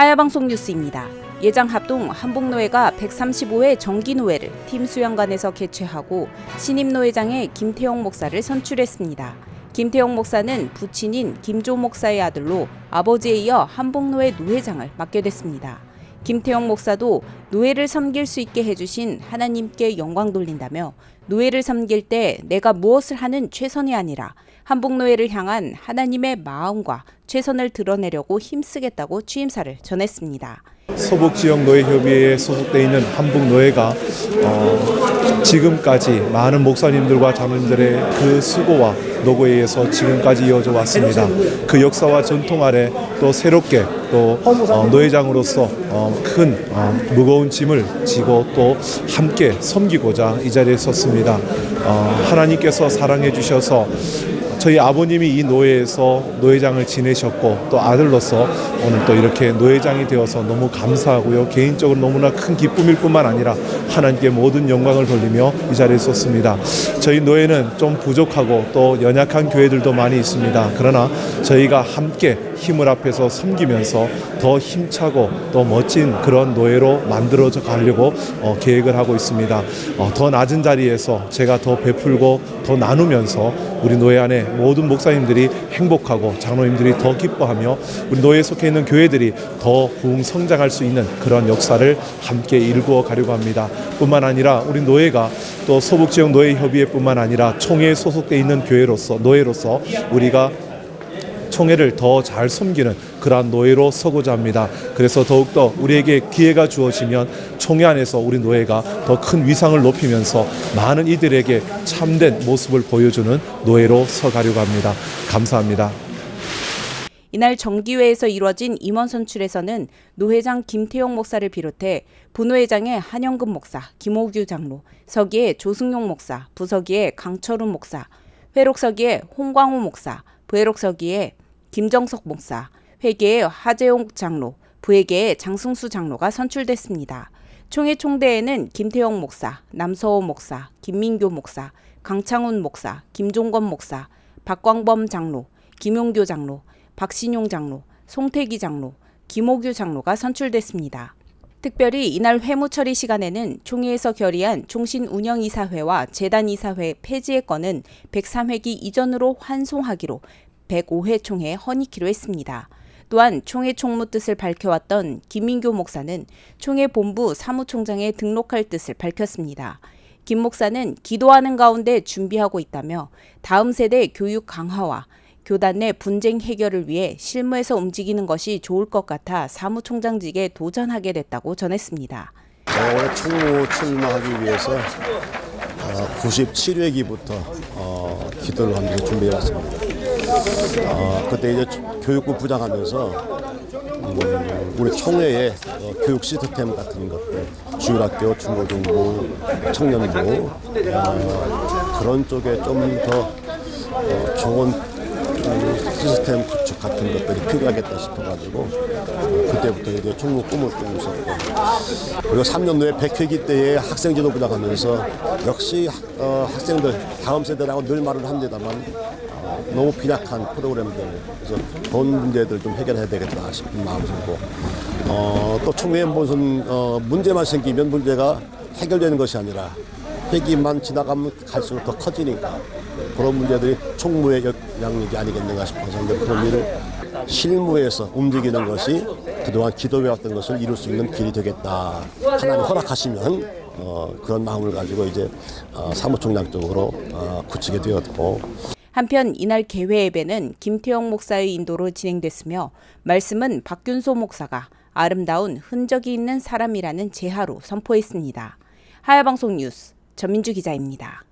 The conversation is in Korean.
하야방송 뉴스입니다. 예장 합동 한복노회가 135회 정기노회를 팀 수양관에서 개최하고 신임 노회장에 김태용 목사를 선출했습니다. 김태용 목사는 부친인 김조 목사의 아들로 아버지에 이어 한복노회 노회장을 맡게 됐습니다. 김태용 목사도 노회를 섬길 수 있게 해주신 하나님께 영광 돌린다며 노회를 섬길 때 내가 무엇을 하는 최선이 아니라 한복노회를 향한 하나님의 마음과 최선을 드러내려고 힘쓰겠다고 취임사를 전했습니다. 서북지역 노예협의회에 소속돼 있는 한북 노예가 어, 지금까지 많은 목사님들과 장로님들의 그 수고와 노고에 의해서 지금까지 이어져 왔습니다. 그 역사와 전통 아래 또 새롭게 또 어, 노회장으로서 어, 큰 어, 무거운 짐을 지고 또 함께 섬기고자 이 자리에 섰습니다. 어, 하나님께서 사랑해 주셔서 저희 아버님이 이 노예에서 노회장을 지내셨고 또 아들로서 오늘 또 이렇게 노회장이 되어서 너무 감사하고요. 개인적으로 너무나 큰 기쁨일 뿐만 아니라 하나님께 모든 영광을 돌리며 이 자리에 섰습니다. 저희 노예는 좀 부족하고 또 연약한 교회들도 많이 있습니다. 그러나 저희가 함께 힘을 앞에서 섬기면서 더 힘차고 또 멋진 그런 노예로 만들어져 가려고 어, 계획을 하고 있습니다. 어, 더 낮은 자리에서 제가 더 베풀고 더 나누면서 우리 노예 안에 모든 목사님들이 행복하고 장로님들이 더 기뻐하며 우리 노예에 속해 있는 교회들이 더 부흥 성장할 수 있는 그런 역사를 함께 일구어 가려고 합니다. 뿐만 아니라 우리 노예가 또 소북지역 노예협의회뿐만 아니라 총회에 소속돼 있는 교회로서 노예로서 우리가 총회를 더 잘 섬기는 그러한 노예로 서고자 합니다. 그래서 더욱더 우리에게 기회가 주어지면 총회 안에서 우리 노예가 더 큰 위상을 높이면서 많은 이들에게 참된 모습을 보여주는 노예로 서가려고 합니다. 감사합니다. 이날 정기회에서 이루어진 임원 선출에서는 노회장 김태용 목사를 비롯해 부노회장의 한영근 목사, 김호규 장로, 서기의 조승용 목사, 부서기의 강철훈 목사, 회록서기의 홍광호 목사, 부회록서기의 김정석 목사, 회계의 하재용 장로, 부회계의 장승수 장로가 선출됐습니다. 총회 총대에는 김태용 목사, 남서호 목사, 김민교 목사, 강창훈 목사, 김종건 목사, 박광범 장로, 김용교 장로, 박신용 장로, 송태기 장로, 김호규 장로가 선출됐습니다. 특별히 이날 회무 처리 시간에는 총회에서 결의한 총신 운영이사회와 재단이사회 폐지의 건은 103회기 이전으로 환송하기로 105회 총회에 헌의키로 했습니다. 또한 총회 총무 뜻을 밝혀왔던 김민교 목사는 총회 본부 사무총장에 등록할 뜻을 밝혔습니다. 김 목사는 기도하는 가운데 준비하고 있다며 다음 세대 교육 강화와 교단 내 분쟁 해결을 위해 실무에서 움직이는 것이 좋을 것 같아 사무총장직에 도전하게 됐다고 전했습니다. 제가 올해 총무 출마하기 위해서 97회기부터 어, 기도를 하면서 준비해 왔습니다. 어, 그때 이제 교육부 부장하면서 음, 우리 총회의 어, 교육 시스템 같은 것들, 주일학교, 중고등부, 청년부 어, 그런 쪽에 좀더 어, 좋은 음, 시스템 구축 같은 것들이 필요하겠다 싶어가지고 어, 그때부터 이제 총무 꿈을 꾸고 있었고 그리고 3년 후에 100회기 때에 학생 지도 부장하면서 역시 학- 어, 학생들 다음 세대라고 늘 말을 합니다만 어, 너무 빈약한 프로그램들 그래서 돈 문제들 좀 해결해야 되겠다 싶은 마음이 들고 어, 또 총회에 무슨 어, 문제만 생기면 문제가 해결되는 것이 아니라 회기만 지나가면 갈수록 더 커지니까 그런 문제들이 총무의 영향력이 아니겠는가 싶어서 그런 일을 실무에서 움직이는 것이 그동안 기도해왔던 것을 이룰 수 있는 길이 되겠다. 하나님 허락하시면 어, 그런 마음을 가지고 이제 어, 사무총장 쪽으로 어, 굳히게 되었고 한편 이날 개회 예배는 김태영 목사의 인도로 진행됐으며 말씀은 박균소 목사가 아름다운 흔적이 있는 사람이라는 제하로 선포했습니다. 하야방송 뉴스 전민주 기자입니다.